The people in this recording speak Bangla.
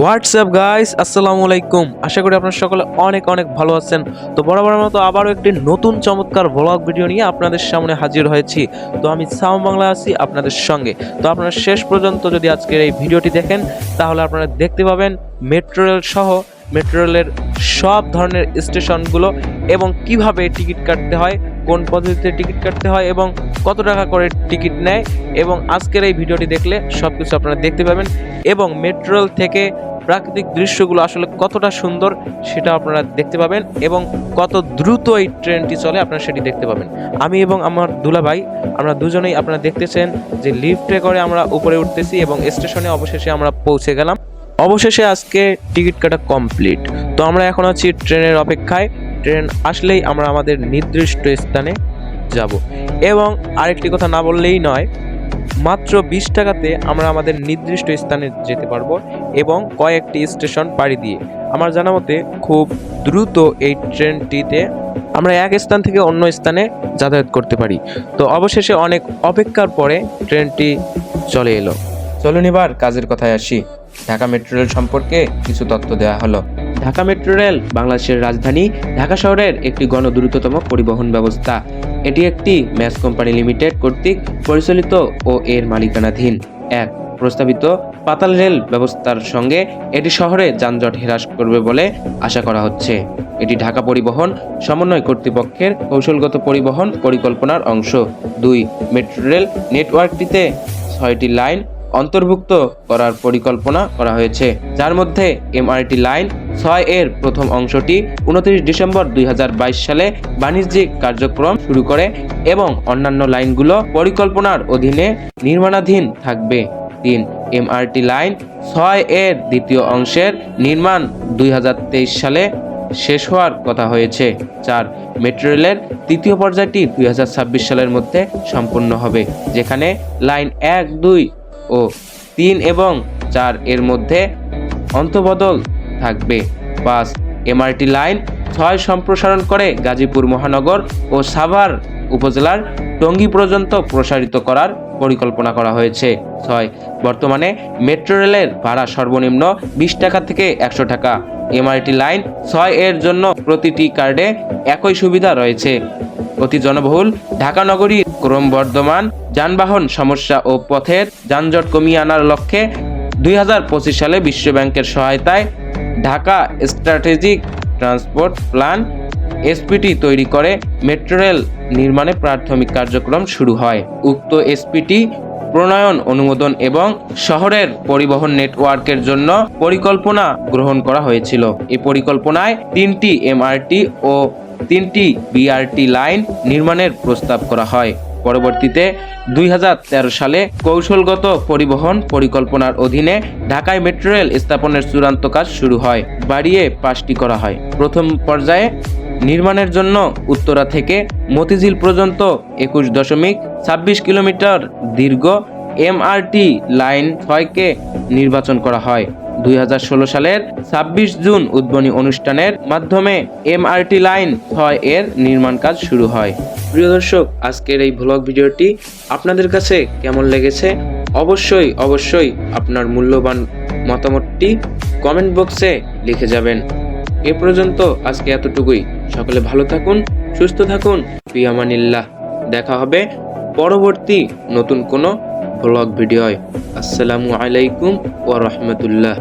হোয়াটসঅ্যাপ গাইস আসসালামু আলাইকুম আশা করি আপনারা সকলে অনেক অনেক ভালো আছেন। তো বরাবর মতো আবারও একটি নতুন চমৎকার ব্লগ ভিডিও নিয়ে আপনাদের সামনে হাজির হয়েছি। তো আমি সাম বাংলা আছি আপনাদের সঙ্গে। তো আপনারা শেষ পর্যন্ত যদি আজকের এই ভিডিওটি দেখেন, তাহলে আপনারা দেখতে পাবেন মেট্রো রেল সহ মেট্রো রেলের সব ধরনের স্টেশনগুলো এবং কীভাবে টিকিট কাটতে হয়, কোন পদ্ধতিতে টিকিট কাটতে হয় এবং কত টাকা করে টিকিট নেয় এবং আজকের এই ভিডিওটি দেখলে সব কিছু আপনারা দেখতে পাবেন এবং মেট্রো থেকে প্রাকৃতিক দৃশ্যগুলো আসলে কতটা সুন্দর সেটা আপনারা দেখতে পাবেন এবং কত দ্রুত এই ট্রেনটি চলে আপনারা সেটি দেখতে পাবেন। আমি এবং আমার দুলাভাই, আমরা দুজনেই আপনারা দেখতেছেন যে লিফটে করে আমরা উপরে উঠতেছি এবং স্টেশনে অবশেষে আমরা পৌঁছে গেলাম। অবশেষে আজকে টিকিট কাটা কমপ্লিট। তো আমরা এখন আছি ট্রেনের অপেক্ষায়। ট্রেন আসলেই আমরা আমাদের নির্দিষ্ট স্থানে যাব। এবং আরেকটি কথা না বললেই নয় মাত্র বিশ টাকাতে আমরা আমাদের নির্দিষ্ট স্থানে যেতে পারব এবং কয়েকটি স্টেশন পাড়ি দিয়ে। আমার জানা মতে খুব দ্রুত এই ট্রেনটিতে আমরা এক স্থান থেকে অন্য স্থানে যাতায়াত করতে পারি। তো অবশেষে অনেক অপেক্ষার পরে ট্রেনটি চলে এলো। চলুন এবার কাজের কথায় আসি। ঢাকা মেট্রো রেল সম্পর্কে কিছু তথ্য দেওয়া হলো। ঢাকা মেট্রো রেল বাংলাদেশের রাজধানী ঢাকা শহরের একটি গণদ্রুততম পরিবহন ব্যবস্থা। এটি একটি ম্যাস কোম্পানি লিমিটেড কর্তৃক পরিচালিত ও এর মালিকানাধীন। এক, প্রস্তাবিত পাতাল রেল ব্যবস্থার সঙ্গে এটি শহরে যানজট হ্রাস করবে বলে আশা করা হচ্ছে। এটি ঢাকা পরিবহন সমন্বয় কর্তৃপক্ষের কৌশলগত পরিবহন পরিকল্পনার অংশ। দুই, মেট্রো রেল নেটওয়ার্কটিতে ছয়টি লাইন অন্তর্ভুক্ত করার পরিকল্পনা করা হয়েছে। যার মধ্যে এমআরটি লাইন ছয় এর প্রথম অংশটি উনত্রিশ ডিসেম্বর দুই হাজার বাইশ সালে বাণিজ্যিক কার্যক্রম শুরু করে এবং অন্যান্য লাইনগুলো পরিকল্পনার অধীনে নির্মাণাধীন থাকবে। তিন, এমআরটি লাইন ছয় এর দ্বিতীয় অংশের নির্মাণ দুই হাজার তেইশ সালে শেষ হওয়ার কথা হয়েছে। চার মেট্রো রেলের তৃতীয় পর্যায়টি দুই হাজার ছাব্বিশ সালের মধ্যে সম্পূর্ণ হবে, যেখানে লাইন এক, দুই ও তিন এবং চার এর মধ্যে অন্তবদল থাকবে। পাঁচ এমআরটি লাইন ছয় সম্প্রসারণ করে গাজীপুর মহানগর ও সাভার উপজেলার টঙ্গী পর্যন্ত প্রসারিত করার পরিকল্পনা করা হয়েছে। ছয়, বর্তমানে মেট্রো রেলের ভাড়া সর্বনিম্ন বিশ টাকা থেকে একশো টাকা। এমআরটি লাইন ছয় এর জন্য প্রতিটি কার্ডে একই সুবিধা রয়েছে। অতি জনবহুল ঢাকা নগরী ক্রমবর্ধমান যানবাহন সমস্যা ও পথের যানজট কমিয়ে আনার লক্ষ্যে দুই হাজার পঁচিশ সালে বিশ্বব্যাংকের সহায়তায় Dhaka strategic transport plan SPT তৈরি করে মেট্রো রেল নির্মাণে প্রাথমিক কার্যক্রম শুরু হয়। উক্ত এসপিটি প্রণয়ন, অনুমোদন এবং শহরের পরিবহন নেটওয়ার্কের জন্য পরিকল্পনা গ্রহণ করা হয়েছিল। এই পরিকল্পনায় তিনটি এমআরটি ও তিনটি বিআরটি লাইন নির্মাণের প্রস্তাব করা হয়। পরবর্তীতে দুই হাজার তেরো সালে কৌশলগত পরিবহন পরিকল্পনার অধীনে ঢাকায় মেট্রো রেল স্থাপনের চূড়ান্ত কাজ শুরু হয়, বাড়িয়ে পাঁচটি করা হয়। প্রথম পর্যায়ে নির্মাণের জন্য উত্তরা থেকে মতিঝিল পর্যন্ত একুশ দশমিক ছাব্বিশ কিলোমিটার দীর্ঘ এমআরটি লাইন ছয়কে নির্বাচন করা হয়। দুই হাজার ষোলো সালের ছাব্বিশ জুন উদ্বোধনী অনুষ্ঠানের মাধ্যমে এমআরটি লাইন ছয় এর নির্মাণ কাজ শুরু হয়। প্রিয় দর্শক, আজকের এই ব্লগ ভিডিওটি আপনাদের কাছে কেমন লেগেছে? অবশ্যই অবশ্যই আপনার মূল্যবান মতামতটি কমেন্ট বক্সে লিখে যাবেন। এ পর্যন্ত আজকে এতটুকুই। সকলে ভালো থাকুন, সুস্থ থাকুন, পিয়ামানিল্লাহ। দেখা হবে পরবর্তী নতুন কোনো ব্লগ ভিডিওয় আসসালামু আলাইকুম ওয়া রাহমাতুল্লাহ